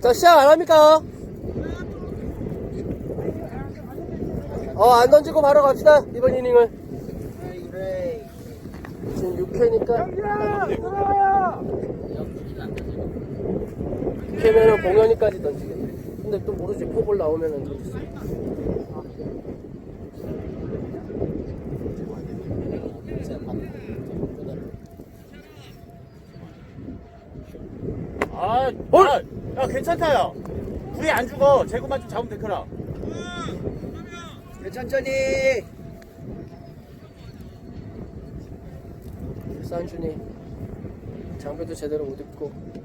자, 시작 안 합니까? 어, 안 던지고 바로 갑시다. 이번 이닝을. 지금 6회니까. 6회면은 공연이까지 던지겠네. 근데 또 모르지. 포볼 나오면은. 아, 볼! 아, 야, 괜찮다, 야. 불이 안 죽어. 재고만 좀 잡으면 되더라. 천천히. 산준이 장비도 제대로 못 입고.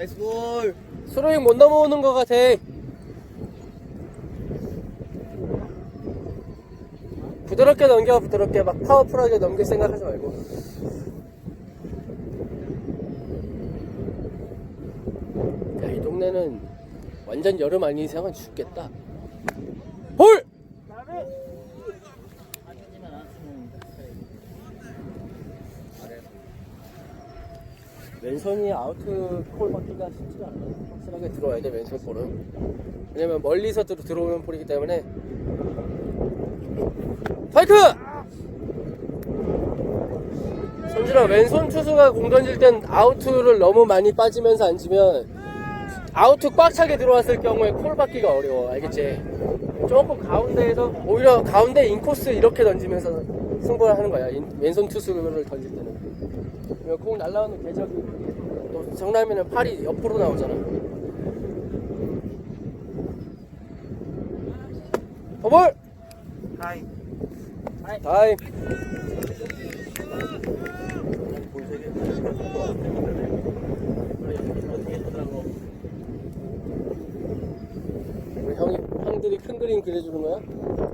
나이스 볼. 스로잉 못 넘어오는 것 같아. 부드럽게 넘겨, 부드럽게. 막 파워풀하게 넘길 생각하지 말고. 야, 이 동네는 완전 여름 아닌 이상은 죽겠다. 볼! 왼손이 아우트 콜 받기가 쉽지가 않아. 확실하게 들어와야 돼, 왼손 볼은. 왜냐면 멀리서 들- 들어오는 볼이기 때문에. 파이크! 성진아, 왼손 투수가 공 던질 땐 아우트를 너무 많이 빠지면서 앉으면 아우트 꽉 차게 들어왔을 경우에 콜 받기가 어려워. 알겠지? 조금 가운데에서 오히려 가운데 인코스 이렇게 던지면서 승부를 하는 거야. 인- 왼손 투수를 던질 때는. 공 날라오는 궤적이 또 정남이는 팔이 옆으로 나오잖아. 버볼! 하이. 다임. 우리 형이 형들이 큰 그림 그려주는 거야?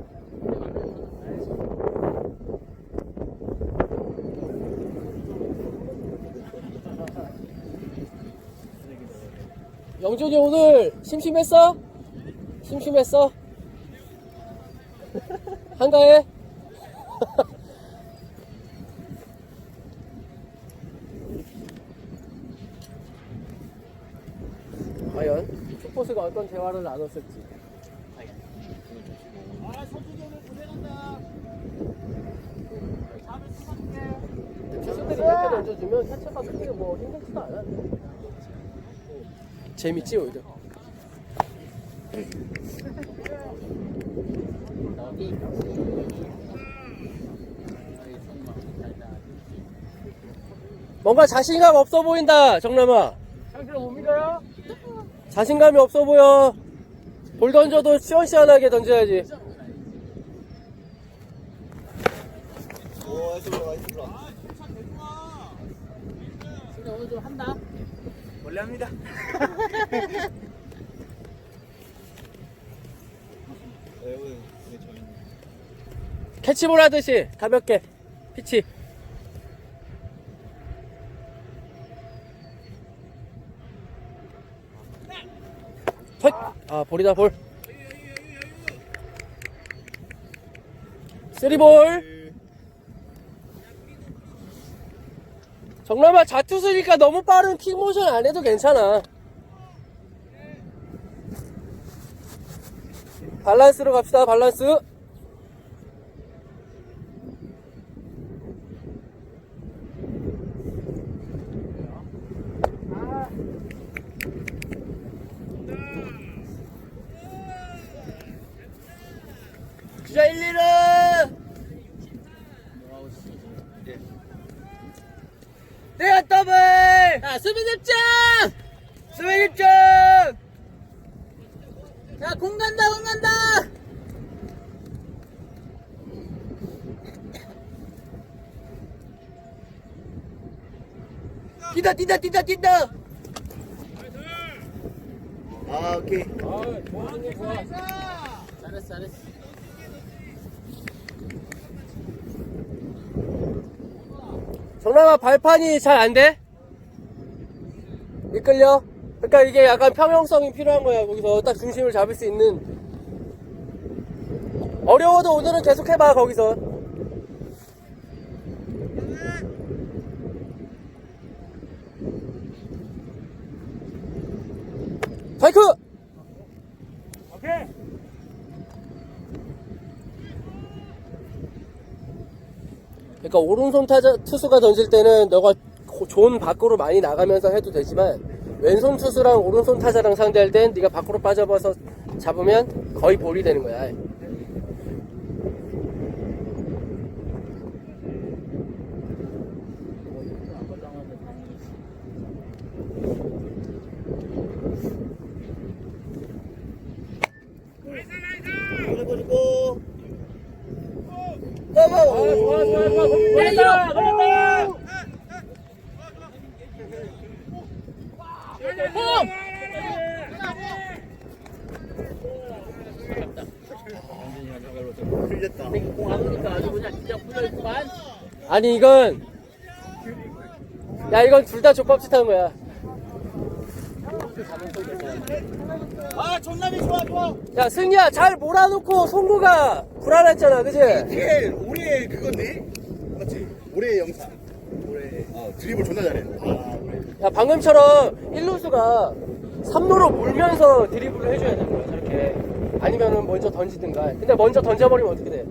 영준이 오늘 심심했어? 심심했어? 한가해? 과연 축포스가 어떤 대화를 나눴을지 투수들이 이렇게 던져주면 캐쳐가 크게 뭐 힘들지도 않아 재밌지 오히려? 뭔가 자신감 없어 보인다 정남아. 상실 못 믿어요? 자신감이 없어 보여. 볼 던져도 시원시원하게 던져야지 오, 나이스 볼, 나이스 볼. 원래 합니다. 네, 오늘 이게 저희 캐치볼 하듯이 가볍게 피치 헛! 아 볼이다 볼 쓰리볼 정남아 자투수니까 너무 빠른 킥모션 안 해도 괜찮아. 밸런스로 갑시다 밸런스. 주자 1, 2 루. 내가 더블. 자 수비 cep장 스윙 입장. 야공 간다 공 간다 뛰다, 뛰다, 뛰다, 뛰다. 아, 오케이. 잘했어 잘했어 정남아 발판이 잘 안 돼? 이끌려? 그러니까 이게 약간 평형성이 필요한 거야. 거기서 딱 중심을 잡을 수 있는. 어려워도 오늘은 계속 해봐 거기서. 파이크! 오케이. 그러니까 오른손 타자 투수가 던질 때는 너가 고- 존 밖으로 많이 나가면서 해도 되지만 왼손 투수랑 오른손 타자랑 상대할 땐 네가 밖으로 빠져봐서 잡으면 거의 볼이 되는 거야. 풀렸다. 아니 이건 야 이건 둘 다 족밥짓 하는 거야. 아, 존나게 좋아, 좋아. 야 승리야 잘 몰아놓고 송구가 불안했잖아, 그지? 이게 올해 그건데? 맞지? 올해 영상. 올해. 어, 드리블 존나 잘해. 아, 올해. 야 방금처럼 1루수가 3루로 몰면서 드리블을 해줘야 되는 거야 저렇게 아니면은 먼저 던지든가 근데 먼저 던져버리면 어떻게 돼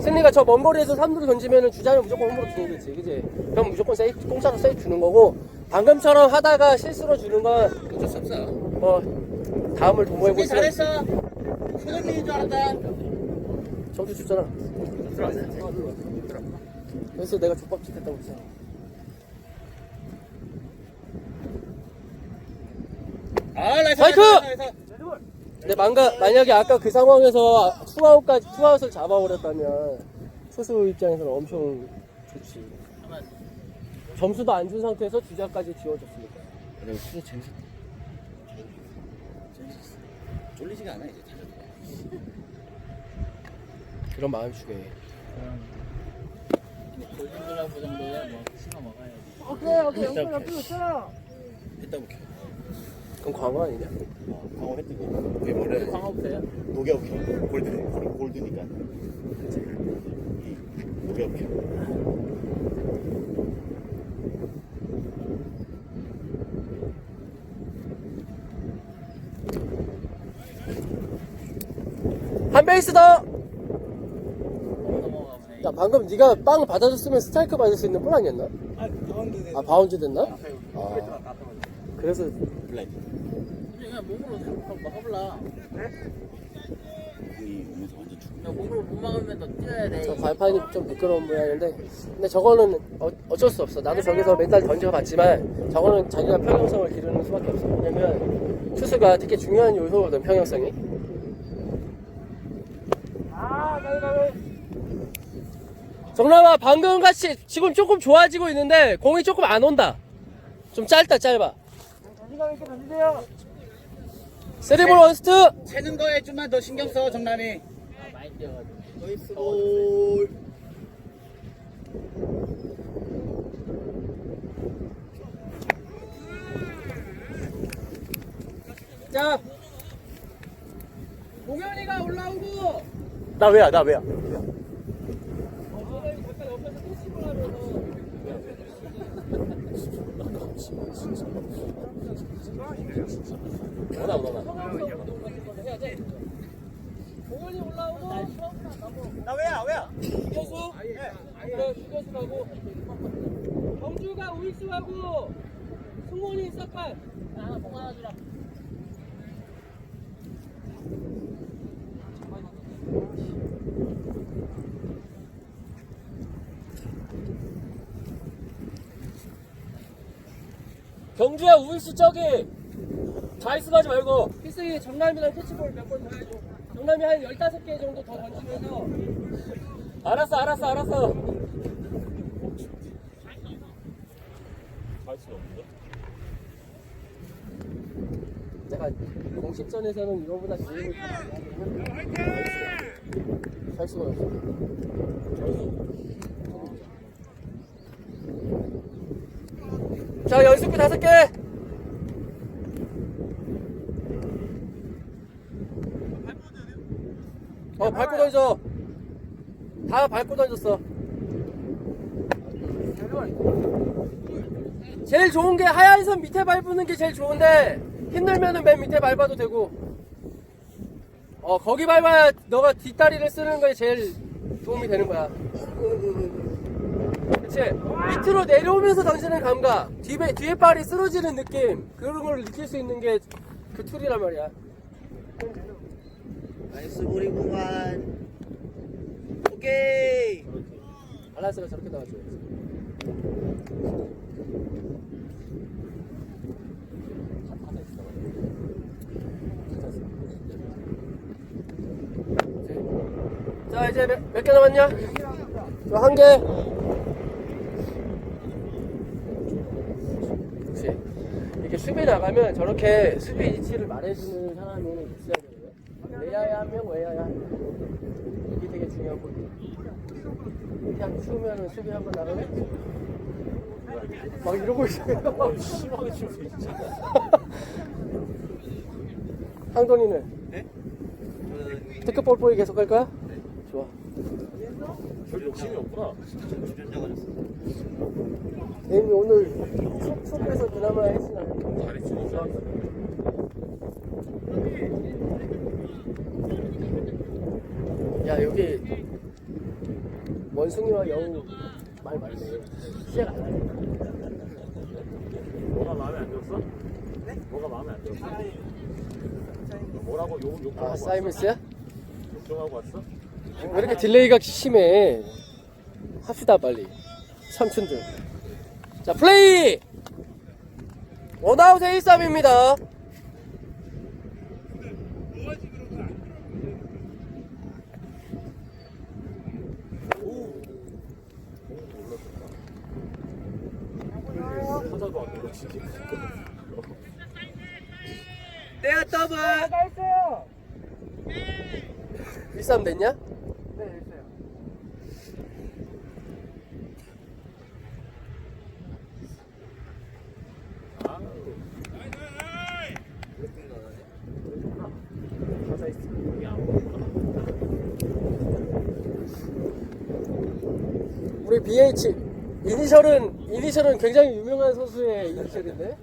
승리가 저 먼 거리에서 3루로 던지면은 주자는 무조건 홈으로 주는 거지 그지 그럼 무조건 세이프 공짜로 세이프 주는 거고 방금처럼 하다가 실수로 주는 건 어쩔 수 없어. 뭐 다음을 도모해볼 수 잘했어. 손흥민인 줄 알았다. 점수 줬잖아 그래서 내가 족밥짓 했다고 했잖아 아, 나이스. 파이크! 근데 만가, 만약에 아까 그 상황에서 투아웃까지 투아웃을 잡아버렸다면 투수 입장에서는 엄청 좋지. 점수도 안 준 상태에서 주자까지 지워졌으니까. 그래, 진짜 재밌었다. 쫄리지가 않아, 이제. 타자들. 그런 마음 주게. 골든글러브 정도야 뭐 치마 먹어야지. 오케이, 오케이. 영상 앞에 있잖아. 했다 볼게. 그건 광어 아니냐? 어, 광어 거. 그게 원래 광업돼요? 녹여오기. 골드, 골- 골드니까. 이 녹여오기. 넘어가보네. 야, 방금 네가 빵 받아줬으면 스트라이크 받을 수 있는 볼 아니었나? 아, 바운드 아, 바운드 됐나? 아, 그래서 블라인드. 그냥 몸으로 한번 막아볼라. 그냥 몸으로 못 막으면 너 뛰어야 돼. 저 발판이 좀 미끄러운 모양인데 근데 저거는 어, 어쩔 수 없어 나도 저기서 맨날 던져봤지만 저거는 자기가 평형성을 기르는 수밖에 없어 왜냐면 투수가 되게 중요한 요소거든 평형성이 정남아 방금 같이 지금 조금 좋아지고 있는데 공이 조금 안 온다 좀 짧다 짧아 세리볼 원스트 채는 거에 좀만 더 신경 써, 정남이. 볼. 자 동현이가 올라오고 나 왜야, 나 왜야? 원아 원아 동현이 올라오고 나 왜야, 왜야? 유교수 그래 유교수라고 경주가 우익수하고 승원이 싹발 하나 뽕 하나 주라. 경주야 우익수 저기. 좌익수 가지 말고. 필승이 정남이랑 캐치볼 몇 번 더 해줘. 정남이 한 15개 정도 더 던지면서. 알았어 알았어 알았어. 내가 공식전에서는 이거보다 할 수가 없어 자 연습구 다섯 개. 어 밟고 던져. 다 밟고 던졌어. 제일 좋은 게 하얀 선 밑에 밟는 게 제일 좋은데 힘들면은 맨 밑에 밟아도 되고. 어 거기 밟아야 너가 뒷다리를 쓰는 거에 제일 도움이 되는 거야 그치 밑으로 내려오면서 던지는 감각 뒤에, 뒤에 발이 쓰러지는 느낌 그런 걸 느낄 수 있는 게 그 툴이란 말이야 나이스 보리공간 오케이 밸런스가 저렇게 나와줘야지 자 이제 몇 개 남았냐? 저 한 개. 그렇지. 이렇게 수비 나가면 저렇게 수비 위치를 말해주는 사람이 있어야 되거든. 외야야 한 명, 외야야 한 명. 이게 되게 중요한 포인트. 그냥 추우면 수비 한 번 나가면 막 이러고 있어요. 심하게 황돈이는 네? 특급 볼보이 계속 할 거야? 별 욕심이 없구나 에임이 오늘 속, 속에서 그나마 했으나 잘했지 야 여기 원숭이와 여우 말 많네 시작 안 하네 뭐가 마음에 안 들었어? 네? 뭐가 마음에 안 들었어? 뭐라고 욕, 욕좀아 하고 사이먼스야? 왔어? 욕좀 하고 왔어? 왜 이렇게 딜레이가 심해? 합시다 빨리. 삼촌들. 자 플레이! 원아웃 A3입니다 타자도 안 들었지 내가 더블 1-3 됐냐? 우리 BH 이니셜은 이니셜은 굉장히 유명한 선수의 이니셜인데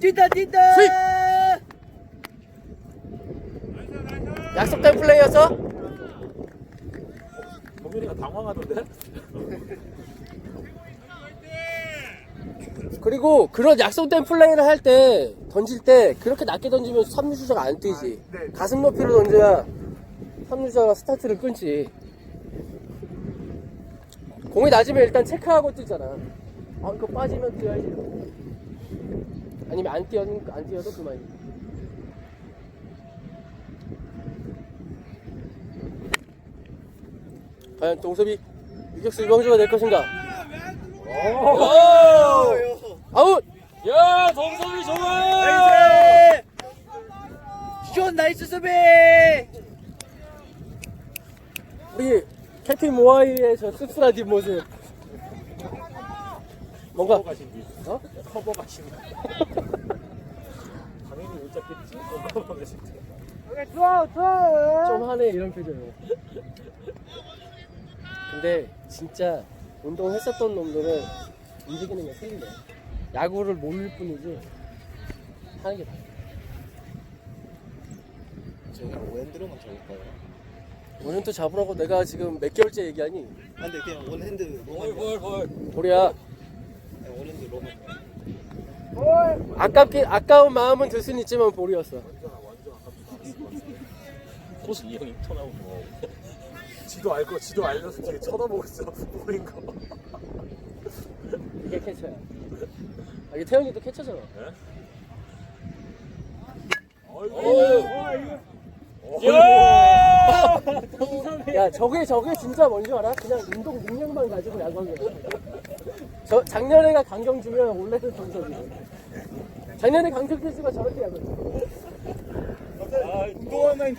뛴다 뛴다 스윗! 약속된 플레이였어? 범민이가 당황하던데? 그런 약속된 플레이를 할 때 던질 때 그렇게 낮게 던지면 3루주자가 안 뛰지. 가슴 높이로 던져야 3루주자가 스타트를 끊지. 공이 낮으면 일단 체크하고 뛰잖아. 아 이거 빠지면 뛰어야지. 아니면 안 뛰어 안 뛰어도 그만이야. 과연 동섭이 유격수 유병주가 될 것인가 아웃! 야 동섭이 좋아 나이스! 슛 나이스 수비! 우리 캡틴 모아이의 저 씁쓸한 뒷모습. 뭔가 커버 가신 뒤 어? 커버 가신 뒤 당연히 못 잡겠지? 커버 가신 뒤좀 하네 이런 표정이. 근데 진짜 운동했었던 놈들은 움직이는 게 틀린데 야구를 모를 뿐이지 하는 게 다르 제가 원핸드로만 잡을까요? 오늘 또 잡으라고 내가 지금 몇 개월째 얘기하니? 아 근데 그냥 원핸드 로만 아니, 원핸드 로만 아깝긴 아까운 마음은 들 수는 있지만 볼이었어. 코스 이형 입터 나오고 뭐. 지도 알고 지도 알면서 되게 쳐다보고 있어 보인 거. 이게 캐쳐야. 아, 이게 태현이도 캐쳐잖아 어이구 야! 저게 저게 진짜 뭔지 알아? 그냥 운동 능력만 가지고 야구하는 거야. 저 작년에가 강경주면 올해는 동섭이. 작년에 강철 선수가 저렇게 하거든. 운동하면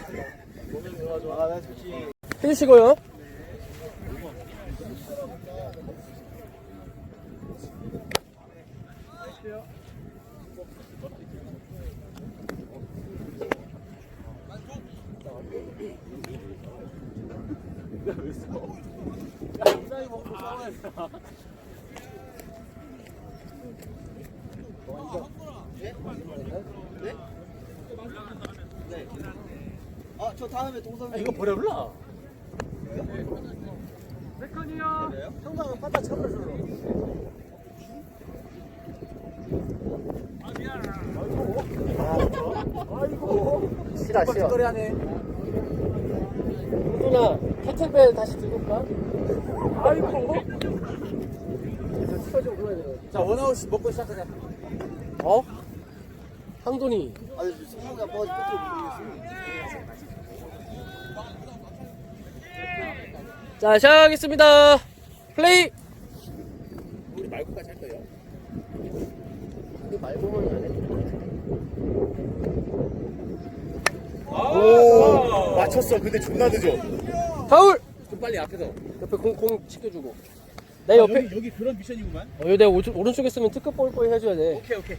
아나 솔직히 해주시고요. 아 저 다음에 동선 이거 버려 몰라. 형광은 파타 참을 줄로 싫어, 싫어. 거리 하네. 누나, 캐틀벨 다시 들고 올까? 좀 보여야 돼. 자 원아웃 먹고 시작하자. 어? 황돈이. 아니 성공이 모르겠어 자, 시작하겠습니다. 플레이! 우리 말고까지 할 거예요. 안 해. 오 맞췄어 근데 존나 늦어 파울! 좀 빨리 앞에서. 옆에 공, 공 치켜주고. 내 옆에, 여기, 여기 그런 미션이구만 어, 여기 내가 오, 오른쪽에 쓰면 특급 볼보이 해줘야 돼. 오케이 오케이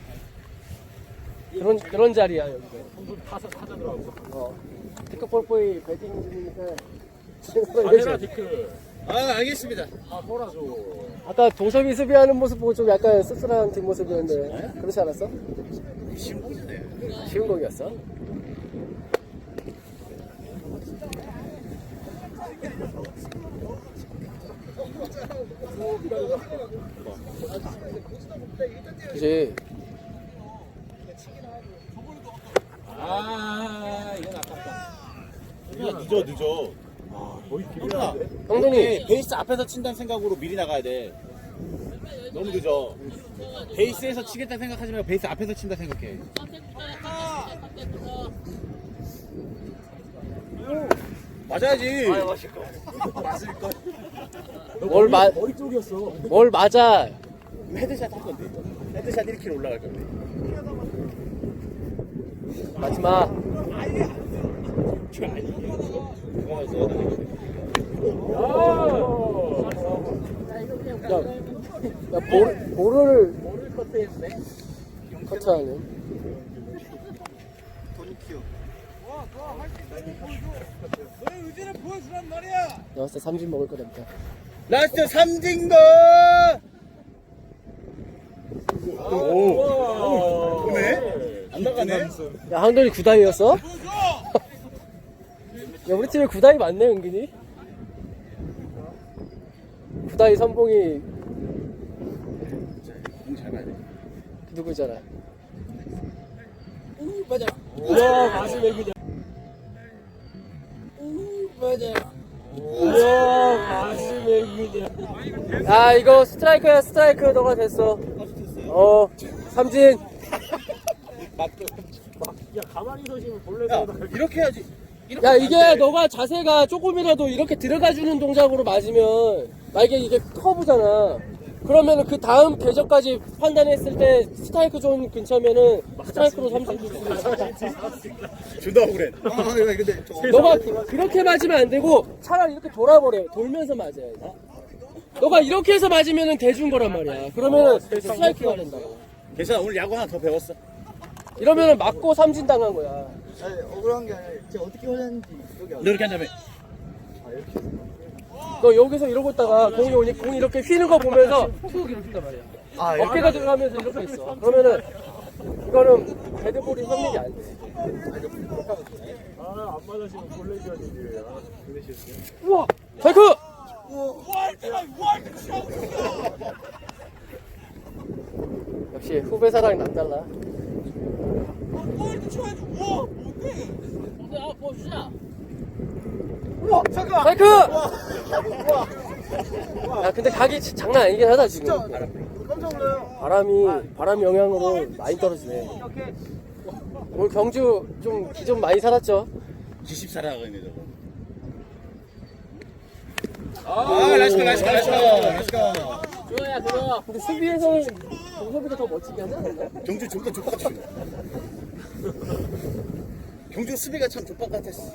그런, 그런 자리야, 여기가. 타서 타자 들어가고. 어. 특급 볼보이 배팅 중이니까. 잘해라 디크. 아 알겠습니다 아 돌아줘. 아까 도섭이 수비하는 모습 보고 좀 약간 씁쓸한 뒷모습이었는데. 그렇지 않았어? 쉬운 거잖아요 쉬운 공이었어? 그지 아 이건 아깝다. 이게 늦어 늦어. 거의 형아 형돈이. 베이스 앞에서 친다는 생각으로 미리 나가야 돼. 너무 늦어. 베이스에서 치겠다 생각하지 말고 베이스 앞에서 친다 생각해 맞아야지. 맞을걸. 뭘, 마, 머리 쪽이었어. 뭘 맞아. 헤드샷 할 건데. 헤드샷 1km 올라갈 건데. 그거서 야, 야 볼, 볼을 뭐를 커트했네? 커트하네 돈이 키워 나 봤을 때 삼진 먹을 거랍니다 라스트 삼진거! 오 오네. 안 나가네. 야 한돈이 구다이였어? 야 우리 팀에 구다이 많네 은근히. 구다이 선봉이. 누구잖아. 맞아. 우와 가슴에 그냥 아 이거 스트라이크야 스트라이크. 너가 됐어. 어 삼진. 야 가만히 서시면 볼래서 이렇게 해야지. 이렇게 야 이게. 너가 자세가 조금이라도 이렇게 들어가주는 동작으로 맞으면 만약에 이게 커브잖아. 그러면은 그 다음 궤적까지 판단했을 때 스트라이크 존 근처면은 스트라이크로 삼진 줄수 있어. 존나 억울해 아 근데 저 너가 그- 그렇게 맞으면 안 되고 차라리 이렇게 돌아버려. 돌면서 맞아야지 너가 이렇게 해서 맞으면은 대준 거란 말이야 그러면은 스트라이크가 된다고 괜찮아 오늘 야구 하나 더 배웠어 이러면은 맞고 삼진 당한 거야 아니 억울한 게 아니라 제가 어떻게 하는지 기억이 안 나. 이렇게 한 다음에 너 여기서 이러고 있다가 공이 오니 공이 이렇게 휘는 거 보면서 툭 이렇게 했단 말이야 아 어깨가 들어가면서 이렇게 있어. 그러면은 이거는 데드볼이 성립이 안 돼. 아안 맞으시면 줘야지. 아, 우와! 자이크! 역시 후배 사랑 남달라. 아 봅시다. 자이크! 야 근데 각이 지- 장난 아니긴 하다 지금. 깜짝 놀라요 바람이 바람 영향으로 많이 떨어지네. 오늘 경주 좀 기 좀 많이 살았죠. 기십 살아가고 있네 저거 아 라스카 라스카 라스카 라스카 그거야 그거. 근데 수비에서는 동섭이가 더 멋지게 하지 않았나? 경주 존나 족같아. 경주 수비가 참 족박 같았어.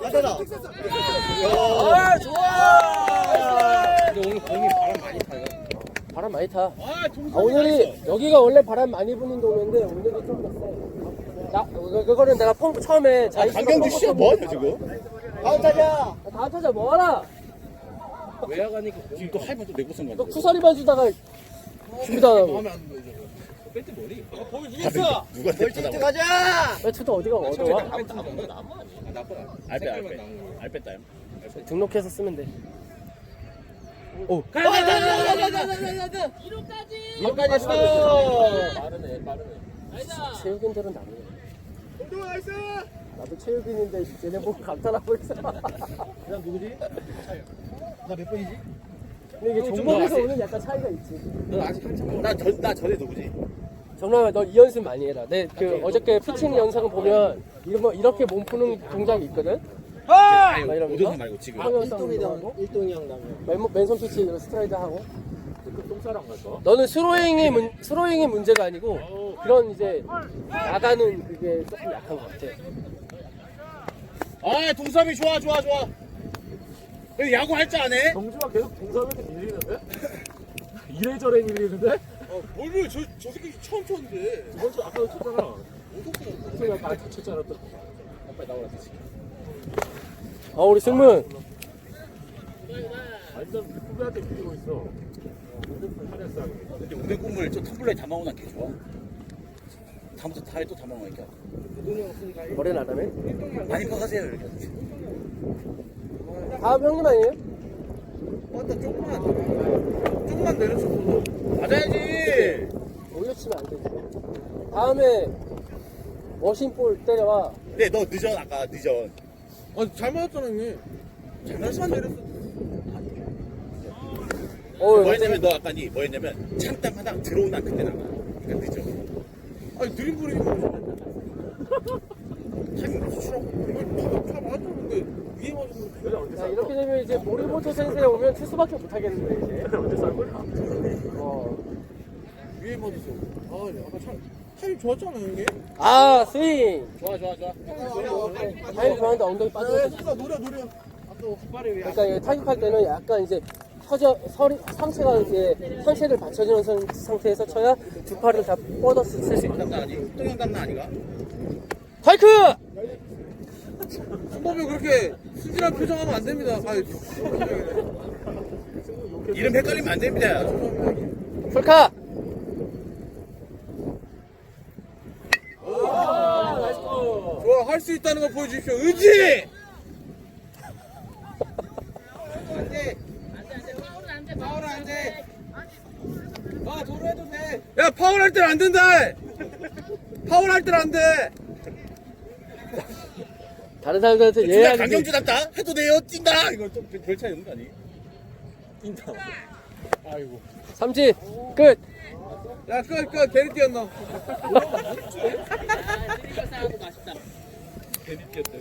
나다다. 아 좋아. 근데 오늘 공이 바람 많이 타요. 바람 많이 타. 아, 오늘이 여기가 원래 바람 많이 부는 동네인데 세. 나 그- 그거는 내가 펑 처음에 아, 자이스로 강경주 펑 씨야 뭐하냐 지금? 다음 타자. 다음 타자 뭐하라? 외야가니까 지금 또 할만 또 내고 쓴너 건데. 쿠사리만 주다가. 벨트 머리. 누가 내 가자. 매트도 어디가 어려워? 알빼 알빼 알빼 따요. 등록해서 쓰면 돼. 이거까지 했어. 빠르네 빠르네. 나네. 나도 체육인인데 얘네 보고 감탄하고 있어. 그냥 누구지? 나 몇 번이지? 근데 이게 종목에서 오는 약간 차이가 있지. 너 아직 한참 나 전 나 전에 누구지? 정남아 너 이 연습 많이 해라. 내 그 어저께 피칭 영상 보면 이런 거 이렇게 몸 푸는 동작이 있거든. 막 이러면서? 말고 지금. 일동이랑 일동이랑 맨, 맨손 피치 스트라이드 하고. 그 똥싸랑 갈까? 너는 스로잉이 문, 스로잉이 문제가 아니고 그런 이제 나가는 그게 조금 약한 것 같아. 아 동섭이 좋아 좋아 좋아. 왜 야구 할 줄 아네? 경주가 계속 동섭한테 밀리는데? 이래저래 밀리는데? 뭘로 저, 저 새끼 처음 쳤는데. 두 번째 아까도 쳤잖아. 제가 많이 쳤잖아 또. 빨리 나오라 다시. 어 우리 승문 완전 후배한테 밀리고 있어. 근데 오뎅 국물 저 텀블러에 담아오나 개 좋아. 담아서 다에 또 담아오니까. 머리는 안 하네. 많이 퍼가세요 이렇게. 다음 형님 아니에요? 맞다 조금만 조금만 내려줘. 맞아야지. 올려치면 안 되지. 다음에 머신볼 때려와. 근데 너 늦어 아까 늦어. 아잘 맞았잖아 형님 잘 맞았어. 내렸어. 어, 뭐였냐면 너 아까 니 뭐였냐면 참담 하다가 들어오나 그때 나가. 그러니까 늦어. 아니 드림블이 타이밍 맞추라고. 위에 언제 자, 쌀 이렇게 되면 이제 모리모토 센세 오면 투수밖에 못 하겠는데 이제. 언제 쌀 거야? 어. 위에 맞았어 아 아까 참 타임 좋았잖아 형님 아 스윙. 좋아 좋아 좋아. 타임 좋아하는데 엉덩이 빠져. 나 노려 노려 그러니까 이게 타격할 때는 약간 이제 서져 서리 상체가 이제 상체를 받쳐주는 상- 상태에서 쳐야 두 팔을 다 뻗어서 쓸 수 있다. 아니? 똥형 담나 아니가? 파이크! 승범이 그렇게 순진한 표정하면 안 됩니다 아 이름 헷갈리면 안 됩니다. 풀카! 좋아 할 수 있다는 거 보여주십시오 의지 야 파울 할 때는 안 된다 파울 할 때는 안 돼 다른 사람들한테 진짜 예의하는데 강경주 답다 해도 돼요 뛴다 이거 좀 별 차이 없는 거 아니? 뛴다. 아이고. 삼진 끝! 야끝끝 게리 뛰었나 괜히 뛰었대.